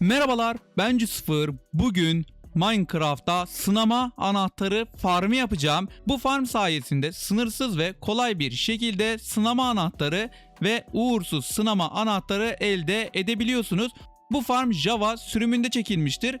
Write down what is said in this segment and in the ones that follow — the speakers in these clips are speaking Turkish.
Merhabalar, ben Sıfır. Bugün Minecraft'ta sınama anahtarı farmı yapacağım. Bu farm sayesinde sınırsız ve kolay bir şekilde sınama anahtarı ve uğursuz sınama anahtarı elde edebiliyorsunuz. Bu farm Java sürümünde çekilmiştir.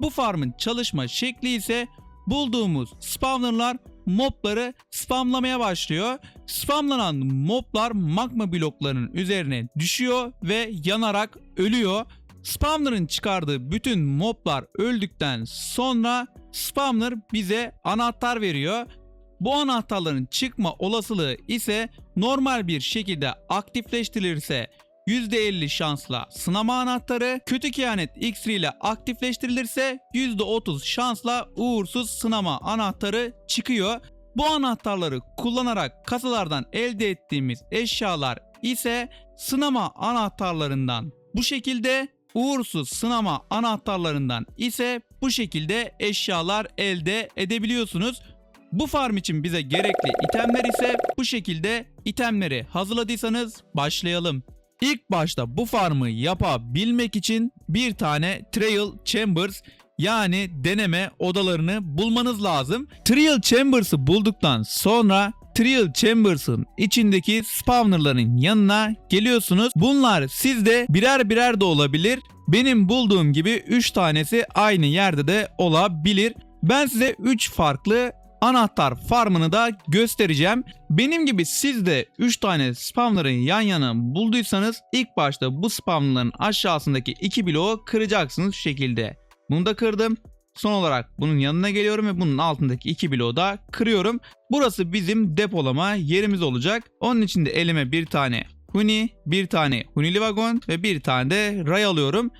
Bu farmın çalışma şekli ise bulduğumuz spawnerlar mobları spamlamaya başlıyor. Spamlanan moblar magma bloklarının üzerine düşüyor ve yanarak ölüyor. Spawner'ın çıkardığı bütün moblar öldükten sonra Spawner bize anahtar veriyor. Bu anahtarların çıkma olasılığı ise normal bir şekilde aktifleştirilirse %50 şansla sınama anahtarı, kötü kehanet X ile aktifleştirilirse %30 şansla uğursuz sınama anahtarı çıkıyor. Bu anahtarları kullanarak kasalardan elde ettiğimiz eşyalar ise sınama anahtarlarından bu şekilde uğursuz sınama anahtarlarından ise bu şekilde eşyalar elde edebiliyorsunuz. Bu farm için bize gerekli itemler ise bu şekilde itemleri hazırladıysanız başlayalım. İlk başta bu farmı yapabilmek için bir tane Trial Chambers yani deneme odalarını bulmanız lazım. Trial Chambers'ı bulduktan sonra Trial Chambers'ın içindeki spawnerların yanına geliyorsunuz. Bunlar sizde birer birer de olabilir. Benim bulduğum gibi 3 tanesi aynı yerde de olabilir. Ben size 3 farklı anahtar farmını da göstereceğim. Benim gibi siz de 3 tane spawner'ı yan yana bulduysanız ilk başta bu spawner'ların aşağısındaki 2 bloğu kıracaksınız şu şekilde. Bunu da kırdım. Son olarak bunun yanına geliyorum ve bunun altındaki iki bloğu da kırıyorum. Burası bizim depolama yerimiz olacak. Onun için de elime bir tane huni, bir tane hunili vagon ve bir tane de ray alıyorum.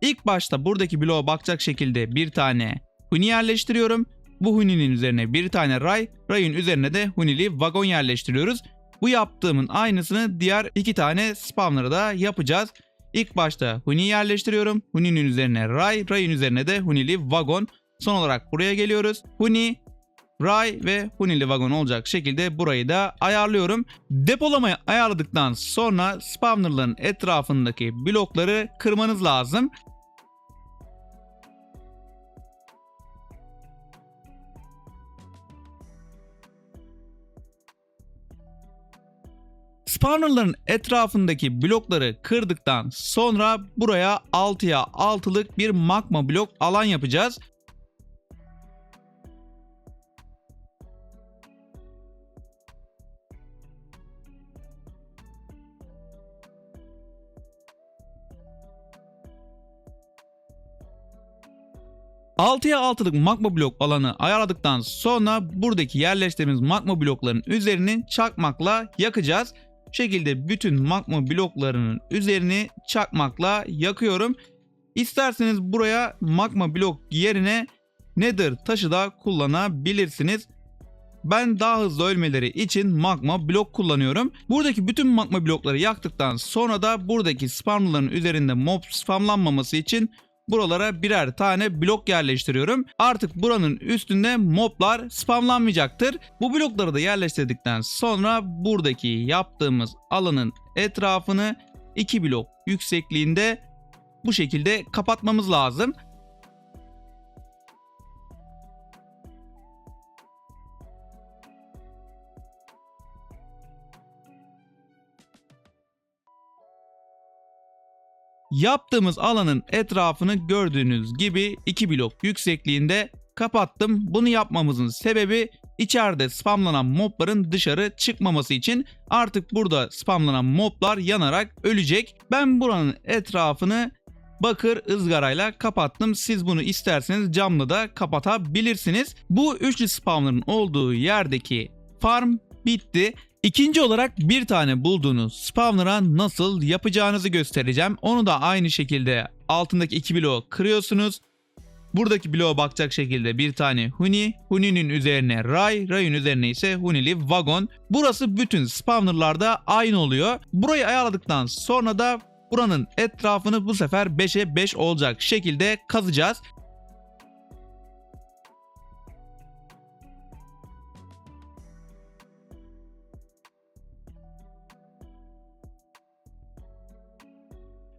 İlk başta buradaki bloğa bakacak şekilde bir tane huni yerleştiriyorum. Bu huninin üzerine bir tane ray, rayın üzerine de hunili vagon yerleştiriyoruz. Bu yaptığımın aynısını diğer iki tane spawner'a da yapacağız. İlk başta Huni yerleştiriyorum. Huni'nin üzerine Ray, Ray'ın üzerine de Hunili Vagon. Son olarak buraya geliyoruz. Huni, Ray ve Hunili Vagon olacak şekilde burayı da ayarlıyorum. Depolamayı ayarladıktan sonra spawnerların etrafındaki blokları kırmanız lazım. Spawnerların etrafındaki blokları kırdıktan sonra buraya 6'ya 6'lık bir magma blok alan yapacağız. Altıya altılık magma blok alanı ayarladıktan sonra buradaki yerleştirdiğimiz magma blokların üzerini çakmakla yakacağız şekilde bütün magma bloklarının üzerini çakmakla yakıyorum. İsterseniz buraya magma blok yerine nether taşı da kullanabilirsiniz. Ben daha hızlı ölmeleri için magma blok kullanıyorum. Buradaki bütün magma blokları yaktıktan sonra da buradaki spamların üzerinde mob spamlanmaması için buralara birer tane blok yerleştiriyorum. Artık buranın üstünde moblar spamlanmayacaktır. Bu blokları da yerleştirdikten sonra buradaki yaptığımız alanın etrafını 2 blok yüksekliğinde bu şekilde kapatmamız lazım. Yaptığımız alanın etrafını gördüğünüz gibi 2 blok yüksekliğinde kapattım. Bunu yapmamızın sebebi içeride spamlanan mobların dışarı çıkmaması için artık burada spamlanan moblar yanarak ölecek. Ben buranın etrafını bakır ızgarayla kapattım. Siz bunu isterseniz camla da kapatabilirsiniz. Bu üçlü spawner'ın olduğu yerdeki farm bitti. İkinci olarak bir tane bulduğunuz spawner'a nasıl yapacağınızı göstereceğim. Onu da aynı şekilde altındaki iki bloğu kırıyorsunuz. Buradaki bloğa bakacak şekilde bir tane huni, huninin üzerine ray, rayın üzerine ise hunili vagon. Burası bütün spawnerlarda aynı oluyor. Burayı ayarladıktan sonra da buranın etrafını bu sefer 5'e 5 olacak şekilde kazacağız.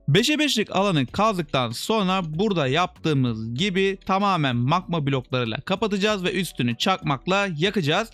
5'e 5'lik alanı kazdıktan sonra burada yaptığımız gibi tamamen magma bloklarıyla kapatacağız ve üstünü çakmakla yakacağız.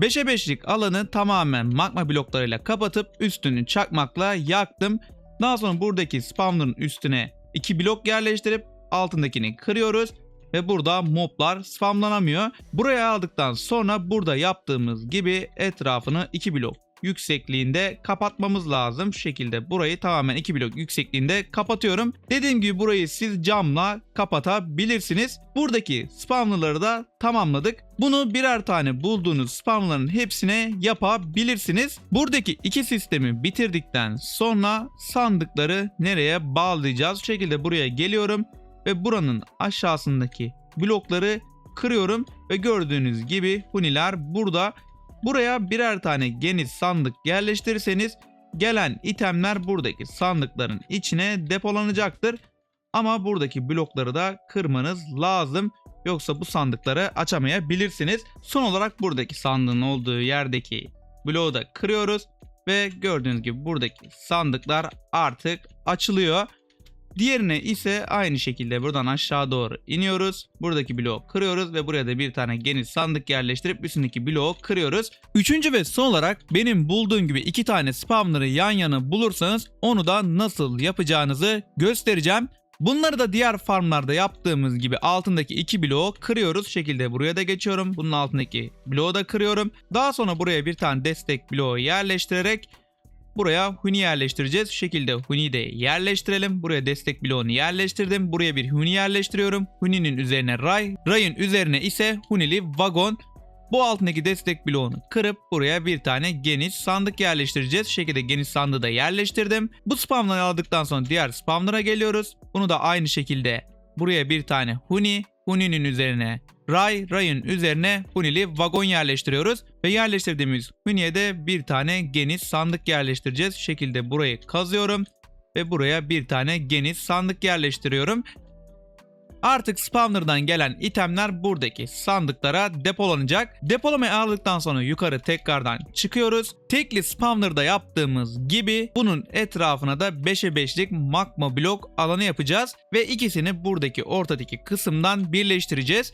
Beşe beşlik alanı tamamen magma bloklarıyla kapatıp üstünü çakmakla yaktım. Daha sonra buradaki spawner'ın üstüne iki blok yerleştirip altındakini kırıyoruz ve burada moblar spamlanamıyor. Buraya aldıktan sonra burada yaptığımız gibi etrafını 2 blok yüksekliğinde kapatmamız lazım. Şu şekilde burayı tamamen 2 blok yüksekliğinde kapatıyorum. Dediğim gibi burayı siz camla kapatabilirsiniz. Buradaki spawnerları da tamamladık. Bunu birer tane bulduğunuz spawnerların hepsine yapabilirsiniz. Buradaki iki sistemi bitirdikten sonra sandıkları nereye bağlayacağız? Şu şekilde buraya geliyorum ve buranın aşağısındaki blokları kırıyorum ve gördüğünüz gibi huniler burada. Buraya birer tane geniş sandık yerleştirirseniz gelen itemler buradaki sandıkların içine depolanacaktır. Ama buradaki blokları da kırmanız lazım. Yoksa bu sandıkları açamayabilirsiniz. Son olarak buradaki sandığın olduğu yerdeki bloğu da kırıyoruz. Ve gördüğünüz gibi buradaki sandıklar artık açılıyor. Diğerine ise aynı şekilde buradan aşağı doğru iniyoruz. Buradaki bloğu kırıyoruz ve buraya da bir tane geniş sandık yerleştirip üstündeki bloğu kırıyoruz. Üçüncü ve son olarak benim bulduğum gibi iki tane spawner'ı yan yana bulursanız onu da nasıl yapacağınızı göstereceğim. Bunları da diğer farmlarda yaptığımız gibi altındaki iki bloğu kırıyoruz. Şekilde buraya da geçiyorum. Bunun altındaki bloğu da kırıyorum. Daha sonra buraya bir tane destek bloğu yerleştirerek Buraya Huni yerleştireceğiz. Şu şekilde Huni'yi de yerleştirelim. Buraya destek bloğunu yerleştirdim. Buraya bir Huni yerleştiriyorum. Huni'nin üzerine Ray. Ray'ın üzerine ise Hunili Vagon. Bu altındaki destek bloğunu kırıp buraya bir tane geniş sandık yerleştireceğiz. Şu şekilde geniş sandığı da yerleştirdim. Bu spamları aldıktan sonra diğer spamlara geliyoruz. Bunu da aynı şekilde buraya bir tane Huni, Huni'nin üzerine Ray, Ray'ın üzerine Hunili vagon yerleştiriyoruz. Ve yerleştirdiğimiz Huni'ye bir tane geniş sandık yerleştireceğiz. Şekilde burayı kazıyorum. Ve buraya bir tane geniş sandık yerleştiriyorum. Artık spawner'dan gelen itemler buradaki sandıklara depolanacak. Depolamayı aldıktan sonra yukarı tekrardan çıkıyoruz. Tekli spawner'da yaptığımız gibi bunun etrafına da 5'e 5'lik magma blok alanı yapacağız. Ve ikisini buradaki ortadaki kısımdan birleştireceğiz.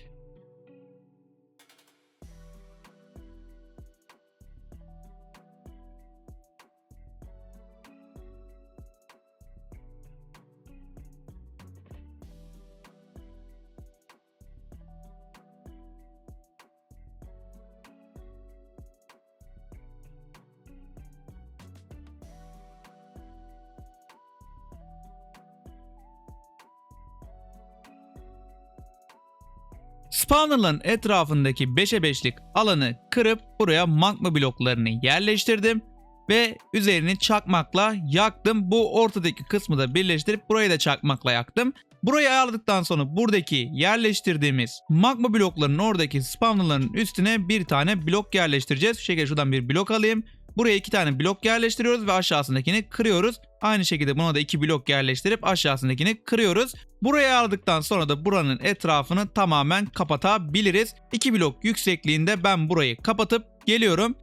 Spawner'ların etrafındaki 5'e 5'lik alanı kırıp buraya magma bloklarını yerleştirdim ve üzerini çakmakla yaktım. Bu ortadaki kısmı da birleştirip burayı da çakmakla yaktım. Burayı ayarladıktan sonra buradaki yerleştirdiğimiz magma bloklarının oradaki spawnerların üstüne bir tane blok yerleştireceğiz. Şu şekilde şuradan bir blok alayım. Buraya iki tane blok yerleştiriyoruz ve aşağısındakini kırıyoruz. Aynı şekilde buna da iki blok yerleştirip aşağısındakini kırıyoruz. Buraya aldıktan sonra da buranın etrafını tamamen kapatabiliriz. 2 blok yüksekliğinde ben burayı kapatıp geliyorum.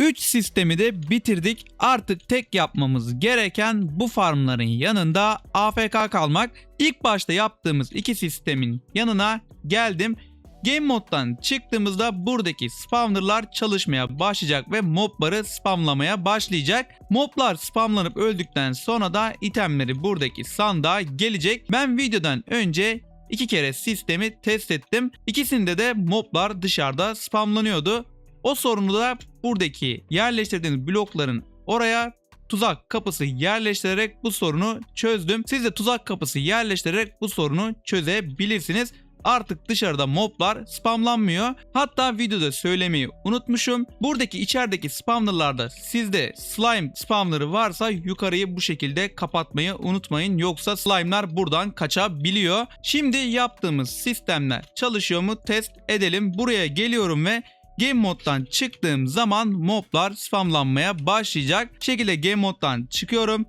Üç sistemi de bitirdik. Artık tek yapmamız gereken bu farmların yanında AFK kalmak. İlk başta yaptığımız iki sistemin yanına geldim. Game moddan çıktığımızda buradaki spawnerlar çalışmaya başlayacak ve mobları spamlamaya başlayacak. Moblar spamlanıp öldükten sonra da itemleri buradaki sandığa gelecek. Ben videodan önce iki kere sistemi test ettim. İkisinde de moblar dışarıda spamlanıyordu. O sorunu da buradaki yerleştirdiğiniz blokların oraya tuzak kapısı yerleştirerek bu sorunu çözdüm. Siz de tuzak kapısı yerleştirerek bu sorunu çözebilirsiniz. artık dışarıda moblar spamlanmıyor. Hatta videoda söylemeyi unutmuşum. Buradaki içerideki spawnerlarda sizde slime spawner'ı varsa yukarıyı bu şekilde kapatmayı unutmayın. Yoksa slime'lar buradan kaçabiliyor. Şimdi yaptığımız sistemler çalışıyor mu test edelim. Buraya geliyorum ve Game moddan çıktığım zaman moblar spamlanmaya başlayacak. Şekilde game moddan çıkıyorum.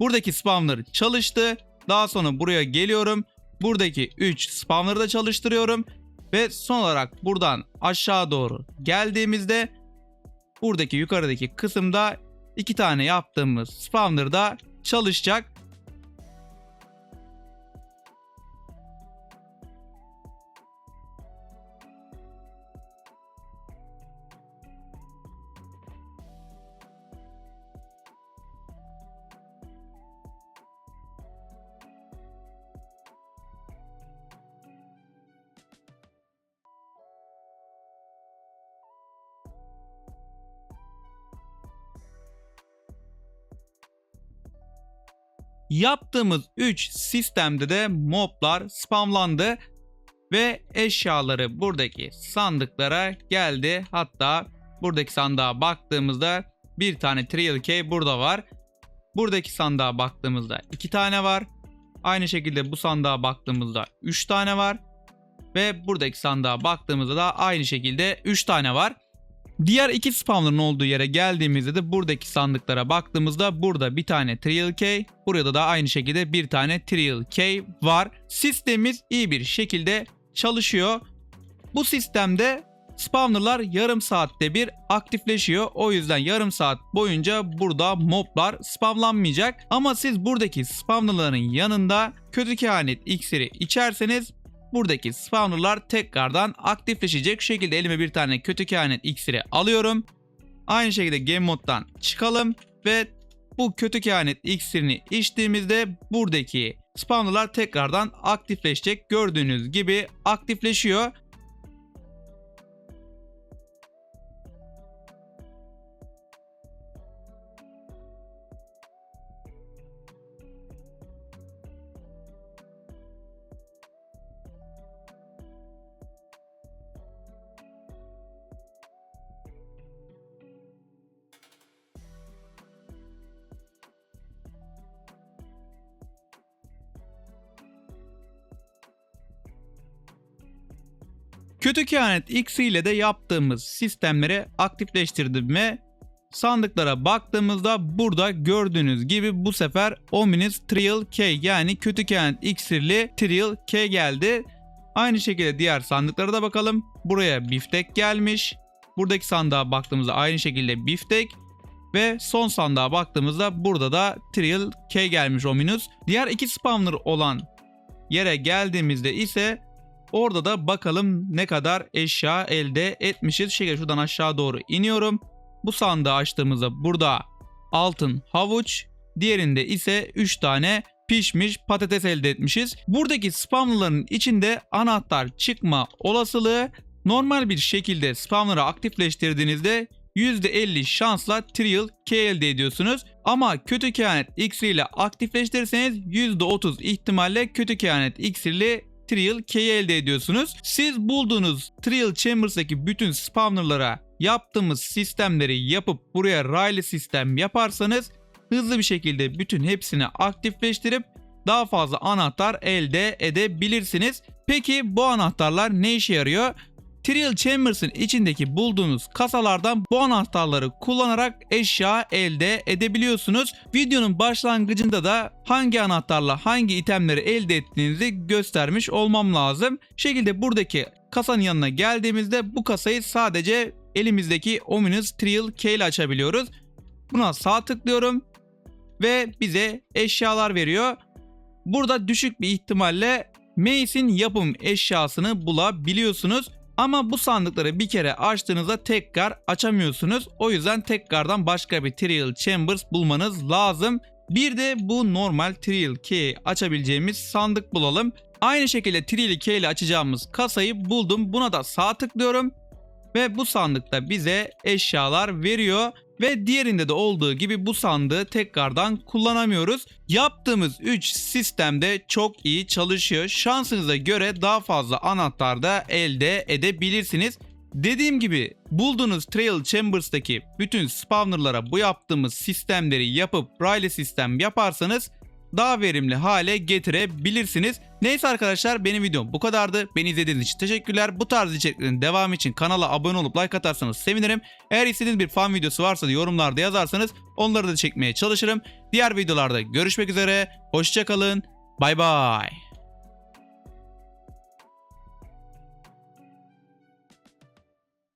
Buradaki spawner çalıştı. Daha sonra buraya geliyorum. Buradaki 3 spawner'ı da çalıştırıyorum. Ve son olarak buradan aşağı doğru geldiğimizde buradaki yukarıdaki kısımda iki tane yaptığımız spawner da çalışacak. Yaptığımız 3 sistemde de moblar spamlandı ve eşyaları buradaki sandıklara geldi. Hatta buradaki sandığa baktığımızda bir tane Trial Key burada var. Buradaki sandığa baktığımızda 2 tane var. Aynı şekilde bu sandığa baktığımızda 3 tane var. Ve buradaki sandığa baktığımızda da aynı şekilde 3 tane var. Diğer iki spawner'ın olduğu yere geldiğimizde de buradaki sandıklara baktığımızda burada bir tane Trial Key, burada da aynı şekilde bir tane Trial Key var. Sistemimiz iyi bir şekilde çalışıyor. Bu sistemde spawnerlar yarım saatte bir aktifleşiyor. O yüzden yarım saat boyunca burada moblar spamlanmayacak. Ama siz buradaki spawnerların yanında kötü kehanet iksiri içerseniz buradaki spawnerlar tekrardan aktifleşecek. Şekilde elime bir tane kötü kehanet iksiri alıyorum. Aynı şekilde game moddan çıkalım ve bu kötü kehanet iksirini içtiğimizde buradaki spawnerlar tekrardan aktifleşecek. Gördüğünüz gibi aktifleşiyor. Kötü kehanet X ile de yaptığımız sistemleri aktifleştirdim ve sandıklara baktığımızda burada gördüğünüz gibi bu sefer Ominous Trial K yani kötü kehanet iksirli Trial K geldi. Aynı şekilde diğer sandıklara da bakalım. Buraya biftek gelmiş. Buradaki sandığa baktığımızda aynı şekilde biftek. Ve son sandığa baktığımızda burada da Trial K gelmiş Ominous. Diğer iki spawner olan yere geldiğimizde ise Orada da bakalım ne kadar eşya elde etmişiz. Şöyle şuradan aşağı doğru iniyorum. Bu sandığı açtığımızda burada altın havuç, diğerinde ise 3 tane pişmiş patates elde etmişiz. Buradaki spamların içinde anahtar çıkma olasılığı normal bir şekilde spamları aktifleştirdiğinizde %50 şansla Trial K elde ediyorsunuz. Ama kötü kehanet iksiri ile aktifleştirirseniz %30 ihtimalle kötü kehanet iksirli Trial K'yi elde ediyorsunuz. Siz bulduğunuz Trial Chambers'daki bütün spawnerlara yaptığımız sistemleri yapıp buraya raylı sistem yaparsanız hızlı bir şekilde bütün hepsini aktifleştirip daha fazla anahtar elde edebilirsiniz. Peki bu anahtarlar ne işe yarıyor? Trial Chambers'ın içindeki bulduğunuz kasalardan bu anahtarları kullanarak eşya elde edebiliyorsunuz. Videonun başlangıcında da hangi anahtarla hangi itemleri elde ettiğinizi göstermiş olmam lazım. Şekilde buradaki kasanın yanına geldiğimizde bu kasayı sadece elimizdeki Ominous Trial Key ile açabiliyoruz. Buna sağ tıklıyorum ve bize eşyalar veriyor. Burada düşük bir ihtimalle Mace'in yapım eşyasını bulabiliyorsunuz. Ama bu sandıkları bir kere açtığınızda tekrar açamıyorsunuz. O yüzden tekrardan başka bir Trial Chambers bulmanız lazım. Bir de bu normal Trial Key açabileceğimiz sandık bulalım. Aynı şekilde Trial Key ile açacağımız kasayı buldum. Buna da sağ tıklıyorum. Ve bu sandıkta bize eşyalar veriyor. ve diğerinde de olduğu gibi bu sandığı tekrardan kullanamıyoruz. Yaptığımız 3 sistemde çok iyi çalışıyor. Şansınıza göre daha fazla anahtar da elde edebilirsiniz. Dediğim gibi bulduğunuz Trail Chambers'taki bütün spawnerlara bu yaptığımız sistemleri yapıp raylı sistem yaparsanız daha verimli hale getirebilirsiniz. Neyse arkadaşlar benim videom bu kadardı. Beni izlediğiniz için teşekkürler. Bu tarz içeriklerin devamı için kanala abone olup like atarsanız sevinirim. Eğer istediğiniz bir fan videosu varsa da yorumlarda yazarsanız onları da çekmeye çalışırım. Diğer videolarda görüşmek üzere. Hoşçakalın. Bay bay.